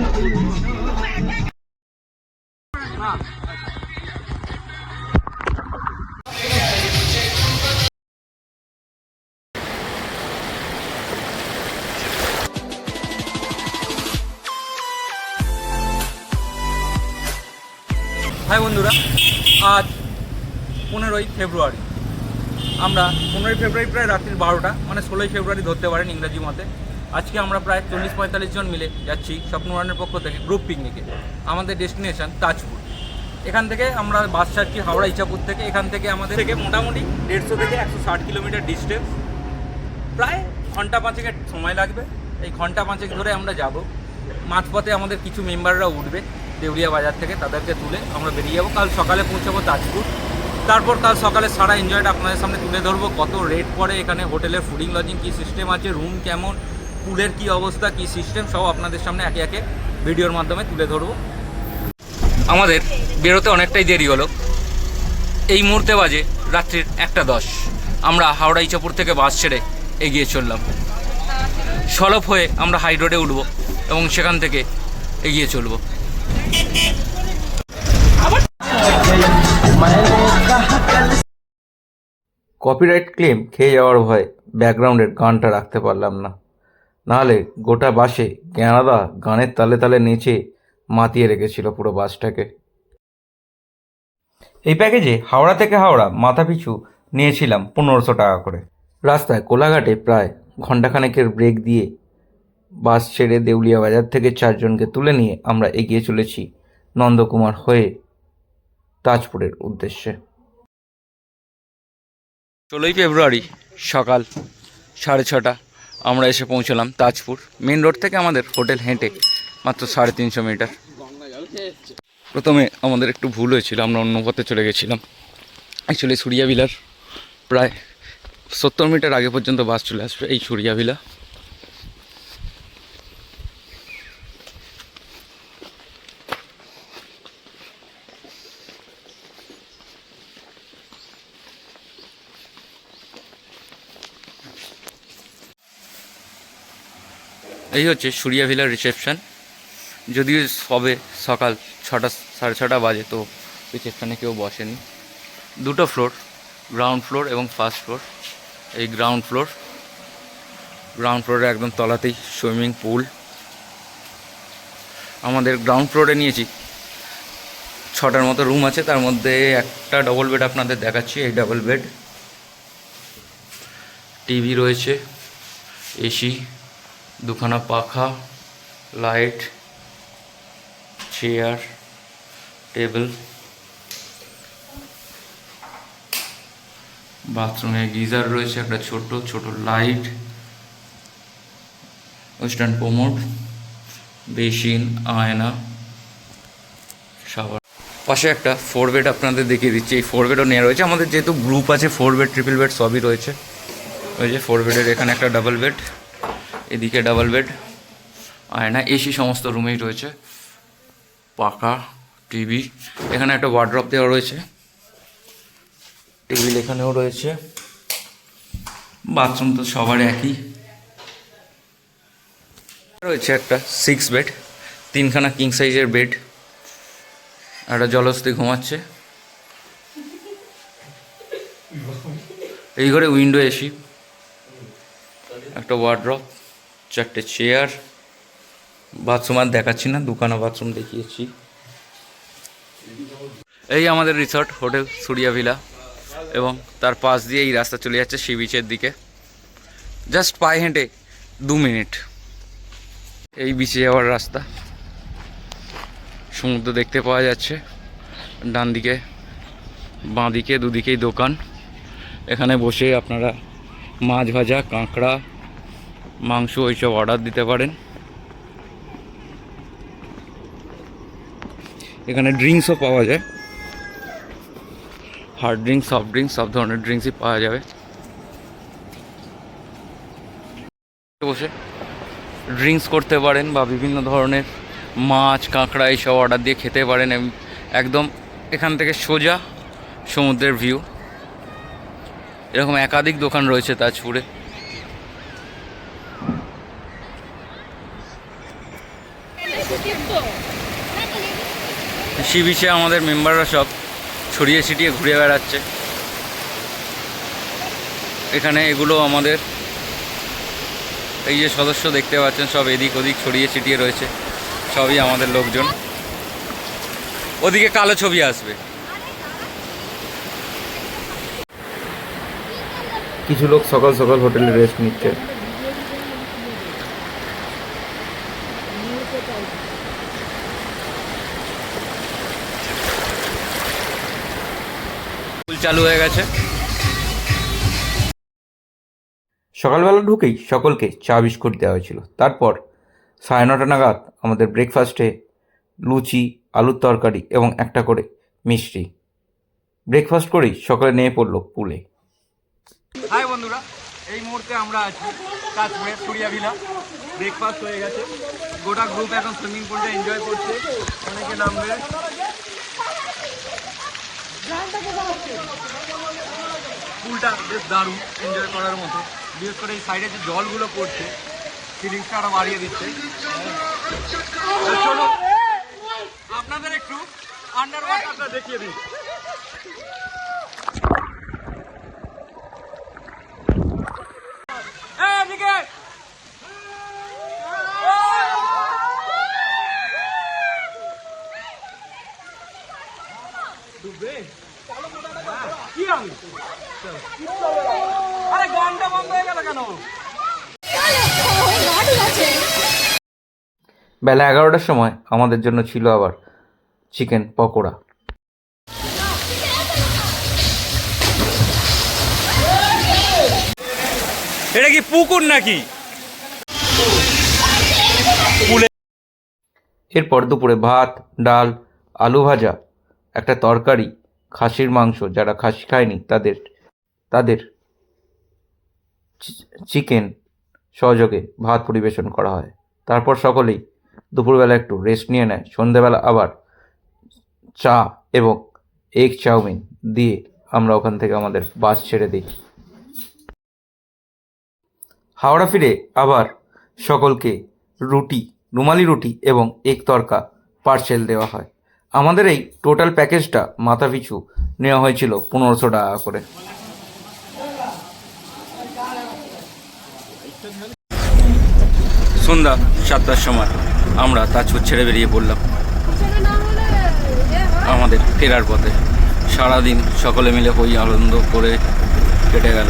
High বন্ধুরা, আজ পনেরোই ফেব্রুয়ারি। আমরা পনেরোই ফেব্রুয়ারি প্রায় রাত্রির বারোটা মানে ষোলোই ফেব্রুয়ারি ধরতে পারেন ইংরাজি মতে। আজকে আমরা প্রায় চল্লিশ পঁয়তাল্লিশ জন মিলে যাচ্ছি স্বপ্নরানের পক্ষ থেকে গ্রুপ পিকনিকে আমাদের ডেস্টিনেশন তাজপুর। এখান থেকে আমরা বাস ছাড়ছি হাওড়া ইচাপুর থেকে, এখান থেকে আমাদের থেকে মোটামুটি দেড়শো থেকে একশো ষাট কিলোমিটার ডিস্টেন্স প্রায় ঘণ্টা পাঁচেকের সময় লাগবে, এই ঘণ্টা পাঁচেক ধরে আমরা যাব। মাঝপথে আমাদের কিছু মেম্বাররা উঠবে দেউরিয়া বাজার থেকে, তাদেরকে তুলে আমরা বেরিয়ে যাব। কাল সকালে পৌঁছাবো তাজপুর। তারপর কাল সকালে সারা এনজয়টা আপনাদের সামনে তুলে ধরবো, কত রেট পড়ে এখানে, হোটেলের ফুডিং লজিং কী সিস্টেম আছে রুম কেমন পুলের কি অবস্থা, কি সিস্টেম সব আপনাদের সামনে একে একে ভিডিওর মাধ্যমে তুলে ধরবো। আমাদের বেরোতে অনেকটাই দেরি হলো। এই মুহূর্তে বাজে রাত্রির একটা দশ। আমরা হাওড়া ইচাপুর থেকে বাস ছেড়ে এগিয়ে চললাম। সলভ হয়ে আমরা হাই রোডে উঠব এবং সেখান থেকে এগিয়ে চলব। কপিরাইট ক্লেম খেয়ে যাওয়ার ভয়ে ব্যাকগ্রাউন্ডের গানটা রাখতে পারলাম না। নাহলে গোটা বাসে জ্ঞানাদা গানের তালে তালে নেচে মাতিয়ে রেখেছিল পুরো বাসটাকে। এই প্যাকেজে হাওড়া থেকে হাওড়া মাথাপিছু নিয়েছিলাম পনেরোশো টাকা করে। রাস্তায় কোলাঘাটে প্রায় ঘণ্টাখানেকের ব্রেক দিয়ে বাস ছেড়ে দেউলিয়া বাজার থেকে চারজনকে তুলে নিয়ে আমরা এগিয়ে চলেছি নন্দকুমার হয়ে তাজপুরের উদ্দেশ্যে। ষোলোই ফেব্রুয়ারি সকাল সাড়ে ছটা। আমরা এসে পৌঁছলাম তাজপুর। মেন রোড থেকে আমাদের হোটেল হেঁটে মাত্র সাড়ে তিনশো মিটার। প্রথমে আমাদের একটু ভুল হয়েছিল, আমরা অন্য পথে চলে গেছিলাম। অ্যাকচুয়ালি সুরিয়াভিলার প্রায় সত্তর মিটার আগে পর্যন্ত বাস চলে আসবে এই সুরিয়াভিলা এই হচ্ছে সুরিয়া ভিলার রিসেপশন। যদিও সবে সকাল ছটা, সাড়ে ছটা বাজে, তো রিসেপশানে কেউ বসেনি। দুটো ফ্লোর, গ্রাউন্ড ফ্লোর এবং ফার্স্ট ফ্লোর। এই গ্রাউন্ড ফ্লোর, গ্রাউন্ড ফ্লোরে একদম তলাতেই সুইমিং পুল। আমাদের গ্রাউন্ড ফ্লোরে নিয়েছি ছটার মতো রুম আছে, তার মধ্যে একটা ডবল বেড আপনাদের দেখাচ্ছি, এই ডবল বেড টিভি রয়েছে, এসি দুখানা পাখা লাইট চেয়ার টেবিল বাথরুমে গিজার রয়েছে, একটা ছোট ছোট লাইট ওয়েস্টার্ন কোমোড বেসিন, আয়না শাওয়ার পাশে একটা ফোর বেড আপনাদের দেখিয়ে দিচ্ছি, এই ফোর বেডও নেওয়া রয়েছে। আমাদের যেহেতু গ্রুপ আছে ফোর বেড ট্রিপল বেড সবই রয়েছে। ওই যে ফোর বেডের এখানে একটা ডাবল বেড এদিকে ডাবল বেড আয়না এসি সমস্ত রুমেই রয়েছে। পাখা টিভি এখানে একটা ওয়ার্ড্রপ দেওয়া রয়েছে। টেবিল এখানেও রয়েছে। বাথরুম তো সবার একই। রয়েছে একটা সিক্স বেড তিনখানা কিং সাইজের বেড একটা জলস্থি ঘুমাচ্ছে। এই ঘরে উইন্ডো এসি একটা ওয়ার্ড্রপ চারটে চেয়ার বাথরুম আর দেখাচ্ছি না, দুখানা বাথরুম দেখিয়েছি। এই আমাদের রিসর্ট হোটেল সুরিয়া ভিলা এবং তার পাশ দিয়ে এই রাস্তা চলে যাচ্ছে সি বিচের দিকে। জাস্ট পায়ে হেঁটে দু মিনিট এই বিচে যাওয়ার রাস্তা। সমুদ্র দেখতে পাওয়া যাচ্ছে। ডান দিকে, বাঁ দিকে, দুদিকেই দোকান। এখানে বসে আপনারা মাছ ভাজা, কাঁকড়া মাংস এইসব অর্ডার দিতে পারেন। এখানে ড্রিঙ্কসও পাওয়া যায়। হার্ড ড্রিঙ্কস সফট ড্রিঙ্কস সব ধরনের ড্রিঙ্কসই পাওয়া যাবে। বসে ড্রিঙ্কস করতে পারেন বা বিভিন্ন ধরনের মাছ, কাঁকড়া এইসব অর্ডার দিয়ে খেতে পারেন। একদম এখান থেকে সোজা সমুদ্রের ভিউ এরকম একাধিক দোকান রয়েছে তাজপুরে। সি বিচে আমাদের মেম্বাররা সব ছড়িয়ে ছিটিয়ে ঘুরে বেড়াচ্ছে। এখানে এগুলো আমাদের এই যে সদস্য দেখতে পাচ্ছেন, সব এদিক ওদিক ছড়িয়ে ছিটিয়ে রয়েছে। সবই আমাদের লোকজন। ওদিকে কালো ছবি আসবে। কিছু লোক সকাল সকাল হোটেলে রেস্ট নিচ্ছে। চালু হয়ে গেছে। সকালবেলা ঢুকেই সকলকে চা বিস্কুট দেওয়া হয়েছিল। তারপর সাড়ে নটা নাগাদ আমাদের ব্রেকফাস্টে লুচি আলুর তরকারি এবং একটা করে মিষ্টি। ব্রেকফাস্ট করেই সকালে নেমে পড়ল পুলে। হাই বন্ধুরা এই মুহূর্তে আমরা আছি তাজপুরের সুরিয়া ভিলা। ব্রেকফাস্ট হয়ে গেছে। গোটা গ্রুপ এখন সুইমিং পুলটা এনজয় করছে। অনেকে নামবে। পুলটা বেশ দারুণ এনজয় করার মতো। বিশেষ করে এই সাইডে যে জলগুলো পড়ছে ফিলিংসটা আরও বাড়িয়ে দিচ্ছে। আপনাদের একটু আন্ডার ওয়াটারটা দেখিয়ে দিই হ্যাঁ এদিকে কি আমি আরে গানটা বন্ধ হয়ে গেল কেন? বেলা এগারোটার সময় আমাদের জন্য ছিল আবার চিকেন পকোড়া। এটা কি পুকুর নাকি? এরপর দুপুরে ভাত ডাল আলু ভাজা একটা তরকারি খাসির মাংস, যারা খাসি খায়নি, তাদের তাদের চিকেন সহযোগে ভাত পরিবেশন করা হয়। তারপর সকলেই দুপুরবেলা একটু রেস্ট নিয়ে নেয়। সন্ধেবেলা আবার চা এবং এগ চাউমিন দিয়ে আমরা ওখান থেকে আমাদের বাস ছেড়ে দিই। হাওড়া ফিরে আবার সকলকে রুটি, রুমালি রুটি এবং এক তরকা পার্সেল দেওয়া হয়। আমাদের এই টোটাল প্যাকেজটা মাথা পিছু নেওয়া হয়েছিল পনেরোশো টাকা করে। সন্ধ্যা সাতটার সময় আমরা তাজপুর ছেড়ে বেরিয়ে পড়লাম আমাদের ফেরার পথে। সারাদিন সকলে মিলে হই আনন্দ করে কেটে গেল।